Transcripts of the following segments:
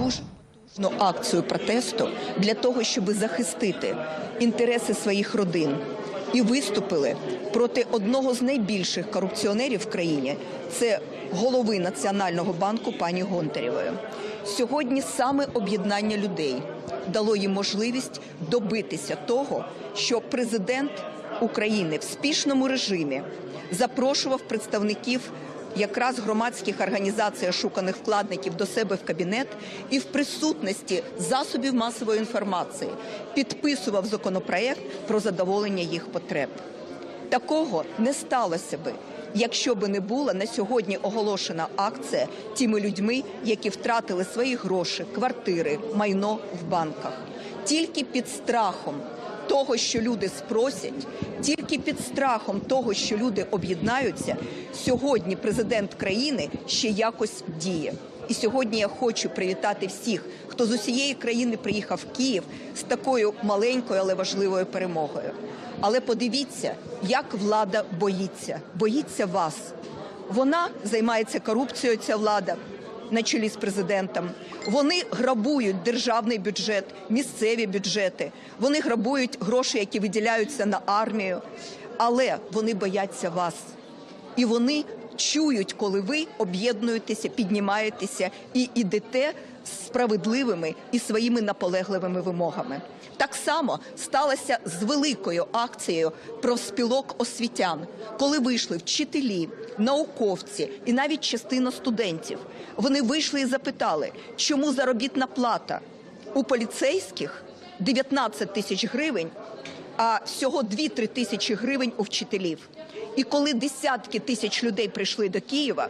потужну акцію протесту для того, щоб захистити інтереси своїх родин, і виступили проти одного з найбільших корупціонерів в країні це голови Національного банку пані Гонтарєвої. Сьогодні саме об'єднання людей дало їм можливість добитися того, що президент України в спішному режимі запрошував представників якраз громадських організацій ошуканих вкладників до себе в кабінет і в присутності засобів масової інформації підписував законопроект про задоволення їх потреб. Такого не сталося би, якщо би не була на сьогодні оголошена акція тими людьми, які втратили свої гроші, квартири, майно в банках. Тільки під страхом того, що люди спросять, тільки під страхом того, що люди об'єднаються, сьогодні президент країни ще якось діє. І сьогодні я хочу привітати всіх, хто з усієї країни приїхав в Київ з такою маленькою, але важливою перемогою. Але подивіться, як влада боїться, боїться вас. Вона займається корупцією. Ця влада на чолі з президентом. Вони грабують державний бюджет, місцеві бюджети. Вони грабують гроші, які виділяються на армію. Але вони бояться вас. І вони чують, коли ви об'єднуєтеся, піднімаєтеся і йдете справедливими і своїми наполегливими вимогами. Так само сталося з великою акцією профспілок освітян, коли вийшли вчителі, науковці і навіть частина студентів. Вони вийшли і запитали, чому заробітна плата у поліцейських 19 тисяч гривень, а всього 2-3 тисячі гривень у вчителів. І коли десятки тисяч людей прийшли до Києва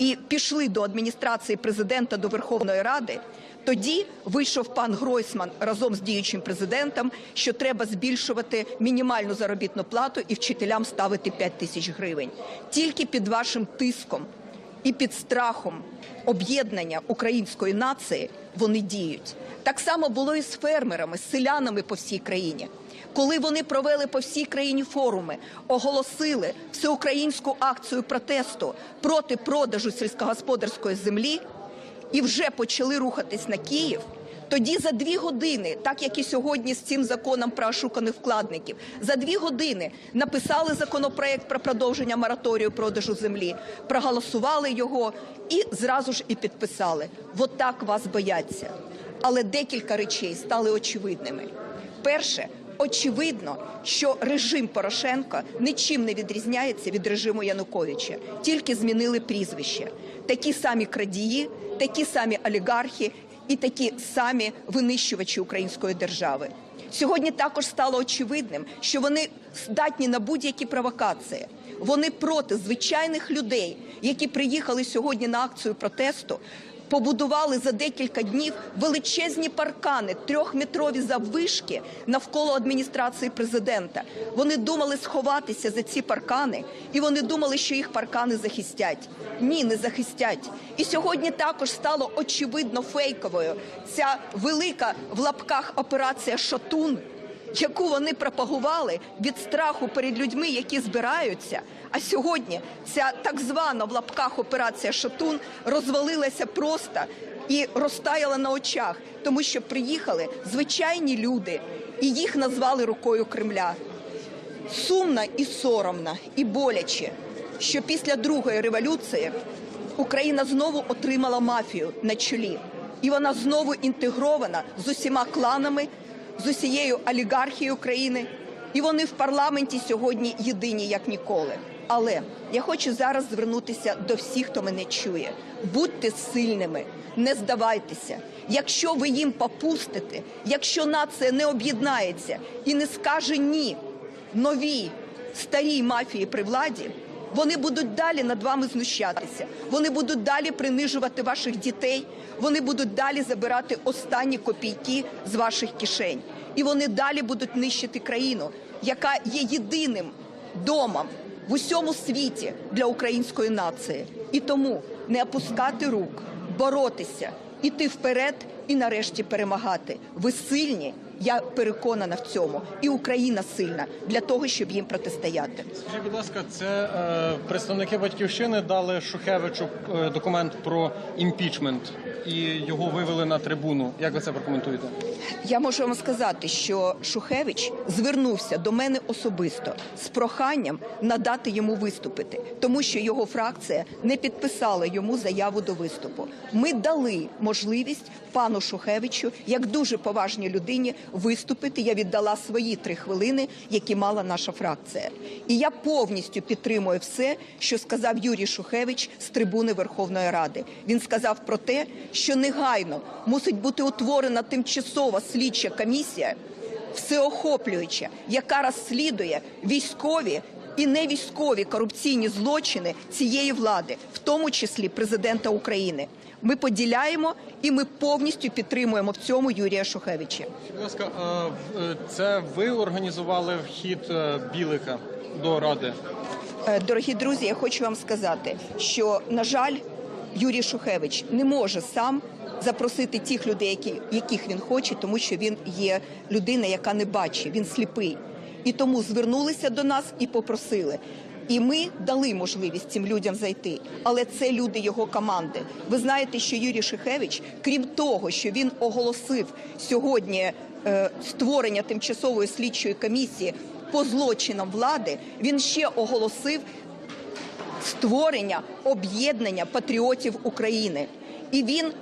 і пішли до адміністрації президента до Верховної Ради, тоді вийшов пан Гройсман разом з діючим президентом, що треба збільшувати мінімальну заробітну плату і вчителям ставити 5 тисяч гривень. Тільки під вашим тиском і під страхом об'єднання української нації вони діють. Так само було і з фермерами, з селянами по всій країні. Коли вони провели по всій країні форуми, оголосили всеукраїнську акцію протесту проти продажу сільськогосподарської землі і вже почали рухатись на Київ. Тоді за дві години, так як і сьогодні з цим законом про ошуканих вкладників, за дві години написали законопроект про продовження мораторію продажу землі, проголосували його і зразу ж і підписали. Вот так вас бояться. Але декілька речей стали очевидними. Перше, очевидно, що режим Порошенка нічим не відрізняється від режиму Януковича, тільки змінили прізвище. Такі самі крадії, такі самі олігархи і такі самі винищувачі української держави. Сьогодні також стало очевидним, що вони здатні на будь-які провокації. Вони проти звичайних людей, які приїхали сьогодні на акцію протесту. Побудували за декілька днів величезні паркани, трьохметрові заввишки навколо адміністрації президента. Вони думали сховатися за ці паркани, і вони думали, що їх паркани захистять. Ні, не захистять. І сьогодні також стало очевидно фейковою ця велика в лапках операція Шатун яку вони пропагували від страху перед людьми, які збираються. А сьогодні ця так звана в лапках операція Шатун розвалилася просто і розтаяла на очах, тому що приїхали звичайні люди, і їх назвали рукою Кремля. Сумно і соромно, і боляче, що після другої революції Україна знову отримала мафію на чолі, і вона знову інтегрована з усіма кланами з усією олігархією країни, і вони в парламенті сьогодні єдині як ніколи. Але я хочу зараз звернутися до всіх, хто мене чує. Будьте сильними, не здавайтеся. Якщо ви їм попустите, якщо нація не об'єднається і не скаже ні новій старій мафії при владі. Вони будуть далі над вами знущатися. Вони будуть далі принижувати ваших дітей. Вони будуть далі забирати останні копійки з ваших кишень, і вони далі будуть нищити країну, яка є єдиним домом в усьому світі для української нації. І тому не опускати рук, боротися, іти вперед і нарешті перемагати. Ви сильні Я переконана в цьому, і Україна сильна для того, щоб їм протистояти. Скажіть, будь ласка, це е, представники батьківщини дали Шухевичу е, документ про імпічмент і його вивели на трибуну. Як ви це прокоментуєте? Я можу вам сказати, що Шухевич звернувся до мене особисто з проханням надати йому виступити, тому що його фракція не підписала йому заяву до виступу. Ми дали можливість пану Шухевичу, як дуже поважній людині, виступити. Я віддала свої три хвилини, які мала наша фракція. І я повністю підтримую все, що сказав Юрій Шухевич з трибуни Верховної Ради. Він сказав про те, що негайно мусить бути утворена тимчасова слідча комісія, всеохоплююча, яка розслідує військові і невійськові корупційні злочини цієї влади, в тому числі президента України. Ми поділяємо і ми повністю підтримуємо в цьому Юрія Шухевича. Будь ласка, е, це ви організували вхід е, Білика до ради? Е, Дорогі друзі, я хочу вам сказати, що на жаль, Юрій Шухевич не може сам запросити тих людей, які, яких він хоче, тому що він є людина, яка не бачить, він сліпий. І тому звернулися до нас і попросили. І ми дали можливість цим людям зайти, але це люди його команди. Ви знаєте, що Юрій Шухевич, крім того, що він оголосив сьогодні е, створення тимчасової слідчої комісії по злочинам влади, він ще оголосив створення об'єднання патріотів України. І він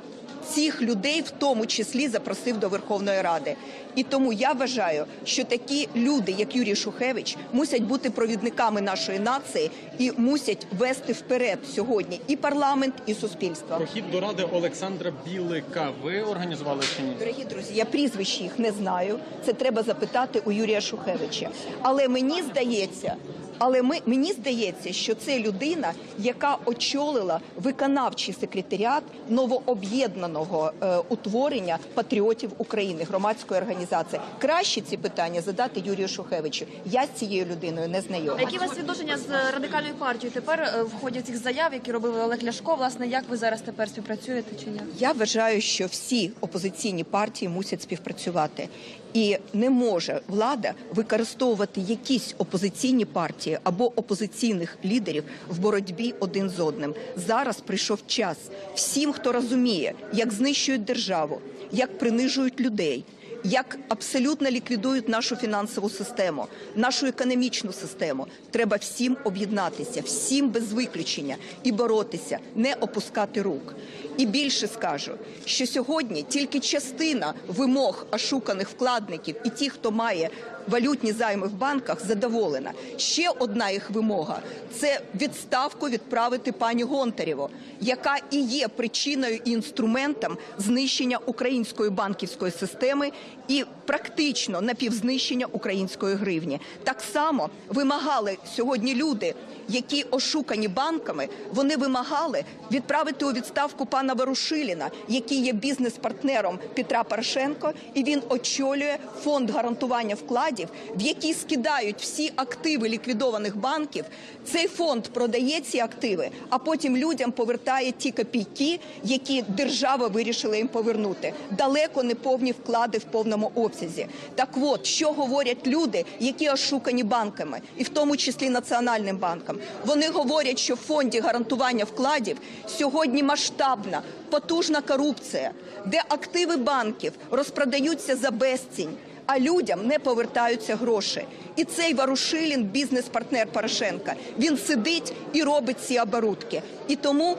цих людей в тому числі запросив до Верховної Ради. І тому я вважаю, що такі люди, як Юрій Шухевич, мусять бути провідниками нашої нації і мусять вести вперед сьогодні і парламент, і суспільство. Прохід до ради Олександра Білика ви організували чи ні? Дорогі друзі, я прізвищ їх не знаю. Це треба запитати у Юрія Шухевича. Але мені здається, але ми мені здається, що це людина, яка очолила виконавчий секретаріат новооб'єднаного е, утворення патріотів України, громадської організації. Краще ці питання задати Юрію Шухевичу. Я з цією людиною не знайома. Які у вас відношення з радикальною партією тепер е, в ході цих заяв, які робили Олег Ляшко? Власне, як ви зараз тепер співпрацюєте чи ні? Я вважаю, що всі опозиційні партії мусять співпрацювати, і не може влада використовувати якісь опозиційні партії або опозиційних лідерів в боротьбі один з одним. Зараз прийшов час всім, хто розуміє, як знищують державу, як принижують людей. Як абсолютно ліквідують нашу фінансову систему, нашу економічну систему, треба всім об'єднатися, всім без виключення і боротися, не опускати рук. І більше скажу, що сьогодні тільки частина вимог ошуканих вкладників і ті, хто має валютні займи в банках, задоволена. Ще одна їх вимога це відставку відправити пані Гонтарєву, яка і є причиною і інструментом знищення української банківської системи і практично напівзнищення української гривні. Так само вимагали сьогодні люди, які ошукані банками, вони вимагали відправити у відставку пана Ворушиліна, який є бізнес-партнером Петра Порошенко, і він очолює фонд гарантування вкладів, в який скидають всі активи ліквідованих банків. Цей фонд продає ці активи, а потім людям повертає ті копійки, які держава вирішила їм повернути. Далеко не повні вклади в повному обсязі. Так от, що говорять люди, які ошукані банками, і в тому числі національним банком. Вони говорять, що в фонді гарантування вкладів сьогодні масштабна, потужна корупція, де активи банків розпродаються за безцінь. А людям не повертаються гроші. І цей Варушилін, бізнес-партнер Порошенка, він сидить і робить ці оборудки. І тому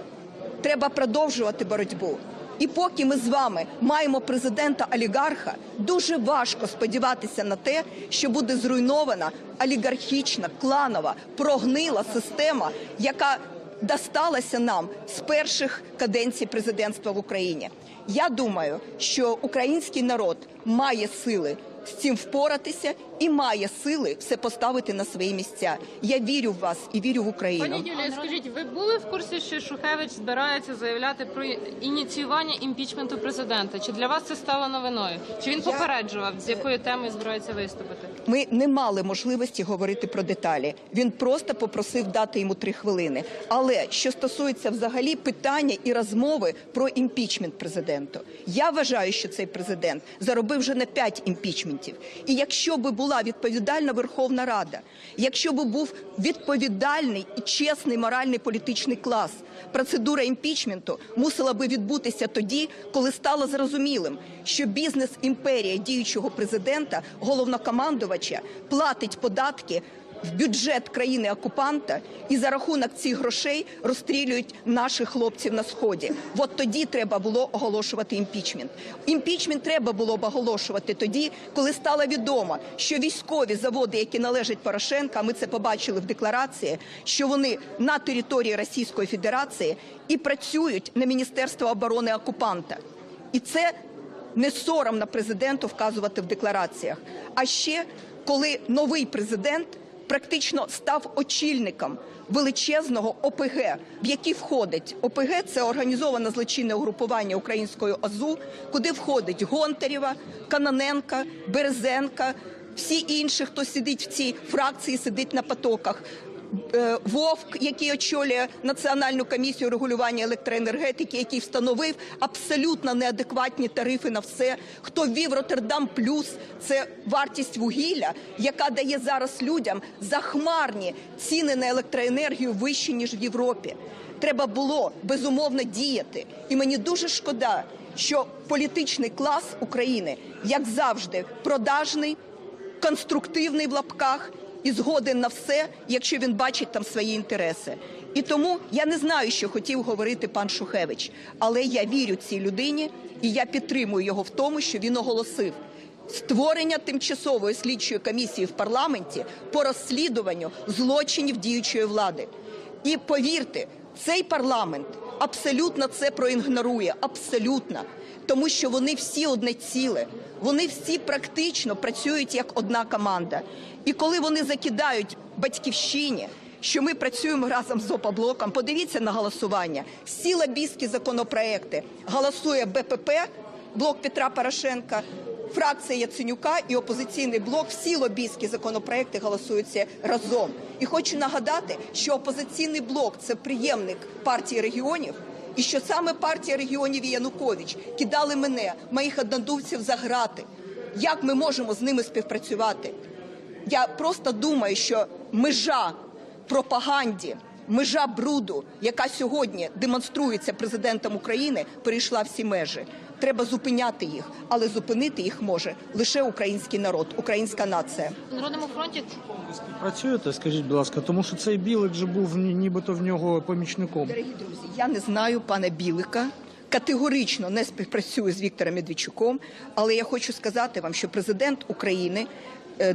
треба продовжувати боротьбу. І поки ми з вами маємо президента олігарха, дуже важко сподіватися на те, що буде зруйнована олігархічна, кланова, прогнила система, яка досталася нам з перших каденцій президентства в Україні. Я думаю, що український народ має сили з цим впоратися і має сили все поставити на свої місця. Я вірю в вас і вірю в Україну. Пані Юлія, скажіть, ви були в курсі, що Шухевич збирається заявляти про ініціювання імпічменту президента? Чи для вас це стало новиною? Чи він попереджував, з якою темою збирається виступити? Ми не мали можливості говорити про деталі. Він просто попросив дати йому три хвилини. Але що стосується взагалі питання і розмови про імпічмент президенту, я вважаю, що цей президент заробив вже на п'ять імпічментів. І якщо би була відповідальна Верховна Рада, якщо б був відповідальний і чесний моральний політичний клас, процедура імпічменту мусила би відбутися тоді, коли стало зрозумілим, що бізнес імперія діючого президента, головнокомандувача, платить податки в бюджет країни окупанта і за рахунок цих грошей розстрілюють наших хлопців на сході. От тоді треба було оголошувати імпічмент. Імпічмент треба було б оголошувати тоді, коли стало відомо, що військові заводи, які належать Порошенка, ми це побачили в декларації, що вони на території Російської Федерації і працюють на Міністерство оборони окупанта. І це не соромно президенту вказувати в деклараціях. А ще коли новий президент практично став очільником величезного ОПГ, в який входить ОПГ це організоване злочинне угрупування української ОЗУ, куди входить Гонтарєва, Каноненка, Березенка, всі інші, хто сидить в цій фракції, сидить на потоках. Е, Вовк, який очолює національну комісію регулювання електроенергетики, який встановив абсолютно неадекватні тарифи на все. Хто ввів Роттердам Плюс, це вартість вугілля, яка дає зараз людям захмарні ціни на електроенергію вищі ніж в Європі. Треба було безумовно діяти, і мені дуже шкода, що політичний клас України, як завжди, продажний, конструктивний в лапках і згоден на все, якщо він бачить там свої інтереси. І тому я не знаю, що хотів говорити пан Шухевич, але я вірю цій людині і я підтримую його в тому, що він оголосив створення тимчасової слідчої комісії в парламенті по розслідуванню злочинів діючої влади. І повірте, цей парламент абсолютно це проігнорує, абсолютно, тому що вони всі одне ціле, вони всі практично працюють як одна команда. І коли вони закидають батьківщині, що ми працюємо разом з ОПА-блоком, подивіться на голосування. Всі лобістські законопроекти голосує БПП, блок Петра Порошенка, фракція Яценюка і опозиційний блок. Всі лобістські законопроекти голосуються разом. І хочу нагадати, що опозиційний блок це приємник партії регіонів. І що саме партія регіонів Янукович кидали мене, моїх однодумців за грати. Як ми можемо з ними співпрацювати? Я просто думаю, що межа пропаганді, межа бруду, яка сьогодні демонструється президентом України, перейшла всі межі. Треба зупиняти їх, але зупинити їх може лише український народ, українська нація. Народному фронті Працюєте, скажіть, будь ласка, тому що цей білик же був ні- нібито в нього помічником. Дорогі друзі, я не знаю пана Білика. Категорично не співпрацюю з Віктором Медведчуком, але я хочу сказати вам, що президент України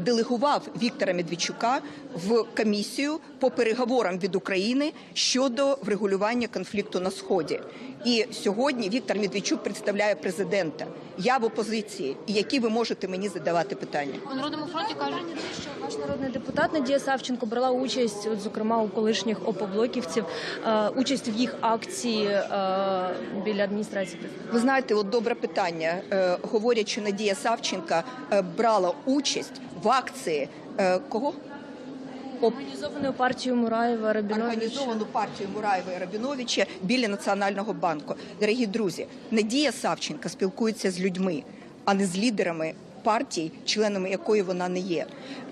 делегував Віктора Медведчука в комісію по переговорам від України щодо врегулювання конфлікту на сході. І сьогодні Віктор Медведчук представляє президента. Я в опозиції. І які ви можете мені задавати питання? на Народному фронті кажуть, що ваш народний депутат Надія Савченко брала участь, от, зокрема у колишніх опоблоківців, е, участь в їх акції е, біля адміністрації. Ви знаєте, от добре питання. Е, говорять, що Надія Савченка е, брала участь в акції е, кого? Організовану партію Мураєва Рабіновича. Організовану партію Мураєва і Рабіновича біля Національного банку. Дорогі друзі, Надія Савченка спілкується з людьми, а не з лідерами партій, членами якої вона не є.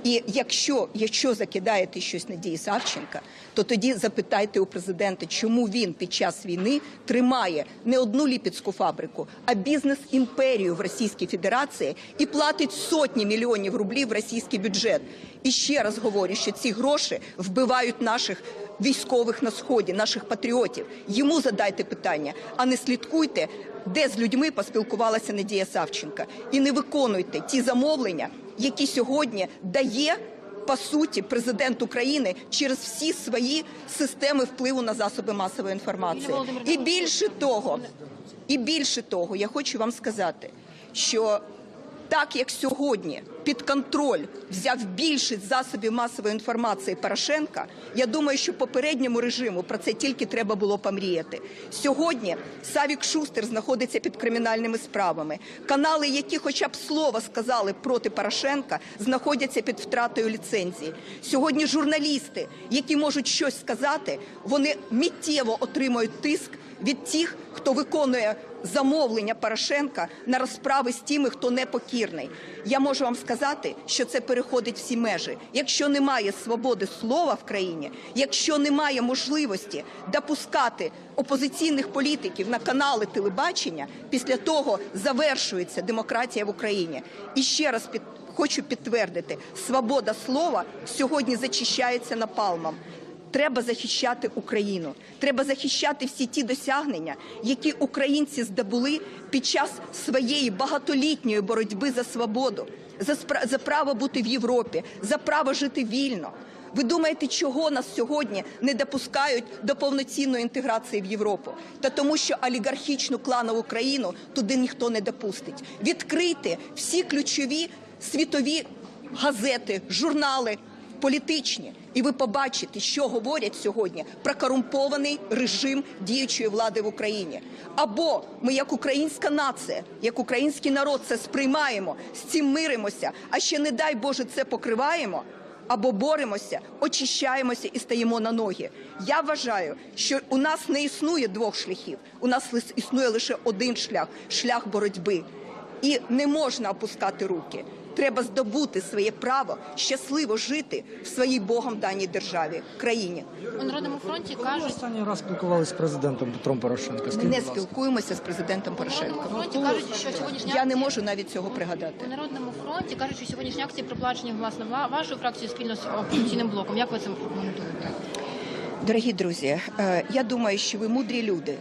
І якщо, якщо закидаєте щось Надії Савченка, то тоді запитайте у президента, чому він під час війни тримає не одну ліпецьку фабрику, а бізнес-імперію в Російській Федерації і платить сотні мільйонів рублів в російський бюджет. І ще раз говорю, що ці гроші вбивають наших військових на сході, наших патріотів. Йому задайте питання, а не слідкуйте, де з людьми поспілкувалася Надія Савченка, і не виконуйте ті замовлення, які сьогодні дає. По суті, президент України через всі свої системи впливу на засоби масової інформації. І більше того, і більше того, я хочу вам сказати, що так як сьогодні під контроль взяв більшість засобів масової інформації Порошенка, я думаю, що попередньому режиму про це тільки треба було помріяти. Сьогодні Савік Шустер знаходиться під кримінальними справами. Канали, які хоча б слово сказали проти Порошенка, знаходяться під втратою ліцензії. Сьогодні журналісти, які можуть щось сказати, вони миттєво отримують тиск від тих, хто виконує замовлення Порошенка на розправи з тими, хто непокірний. Я можу вам сказати, що це переходить всі межі. Якщо немає свободи слова в країні, якщо немає можливості допускати опозиційних політиків на канали телебачення, після того завершується демократія в Україні. І ще раз під хочу підтвердити: свобода слова сьогодні зачищається напалмом. Треба захищати Україну. Треба захищати всі ті досягнення, які українці здобули під час своєї багатолітньої боротьби за свободу, за, за право бути в Європі, за право жити вільно. Ви думаєте, чого нас сьогодні не допускають до повноцінної інтеграції в Європу? Та тому, що олігархічну кланову країну туди ніхто не допустить. Відкрити всі ключові світові газети, журнали політичні, і ви побачите, що говорять сьогодні про корумпований режим діючої влади в Україні. Або ми, як українська нація, як український народ, це сприймаємо, з цим миримося, а ще не дай Боже це покриваємо. Або боремося, очищаємося і стаємо на ноги. Я вважаю, що у нас не існує двох шляхів. У нас існує лише один шлях шлях боротьби. І не можна опускати руки. Треба здобути своє право щасливо жити в своїй Богом даній державі, країні. У народному фронті кажуть. останній раз спілкувалися з президентом Петром Порошенко? Ми не спілкуємося з президентом Порошенком. фронті кажуть, що сьогоднішня Я не можу навіть цього пригадати. У народному фронті кажуть, що сьогоднішні акції проплачені власне ва- вашою фракцією спільно з опозиційним блоком. Як ви це прокоментуєте? Дорогі друзі, е, я думаю, що ви мудрі люди.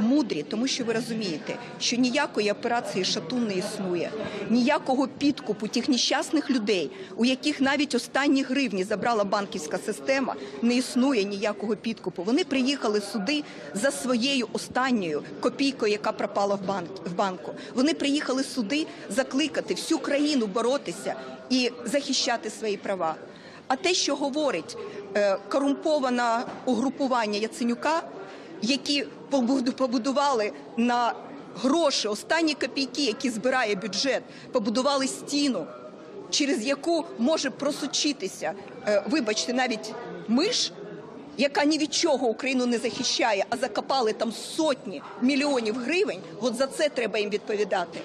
Мудрі, тому що ви розумієте, що ніякої операції шатун не існує, ніякого підкупу тих нещасних людей, у яких навіть останні гривні забрала банківська система, не існує ніякого підкупу. Вони приїхали сюди за своєю останньою копійкою, яка пропала в банк в банку. Вони приїхали сюди закликати всю країну боротися і захищати свої права. А те, що говорить е, корумповане угрупування Яценюка, які побуду- побудували на гроші останні копійки, які збирає бюджет, побудували стіну, через яку може просучитися, е, вибачте, навіть миш, яка ні від чого Україну не захищає, а закопали там сотні мільйонів гривень. От за це треба їм відповідати.